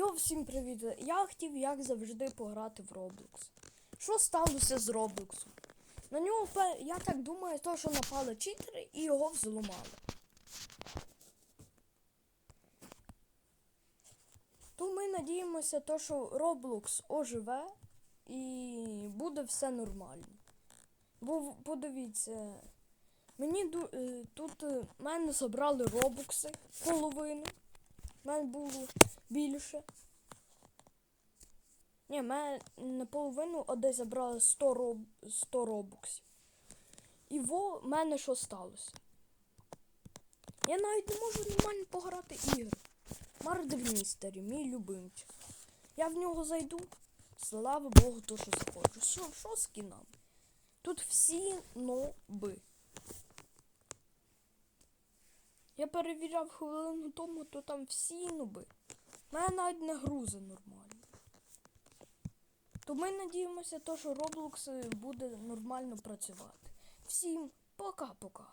Йо, всім привіт! Я хотів, як завжди, пограти в Roblox. Що сталося з Роблоксом? На нього, я так думаю, то, що напали читери і його взломали. То ми надіємося, то, що Roblox оживе і буде все нормально. Бо подивіться, мені е, тут е, мене забрали робокси половину. У мене було більше. Ні, мене наполовину одесь забрали 100, роб... 100 робоксів. І во в мене що сталося? Я навіть не можу нормально пограти ігри. Мардер мій любимчик. Я в нього зайду. Слава Богу, то що заходжу. Що, що з кінами? Тут всі ноби. Я перевіряв хвилину тому, то там всі ноби. У мене навіть не грузи нормально. То ми надіємося, то, що Roblox буде нормально працювати. Всім пока-пока.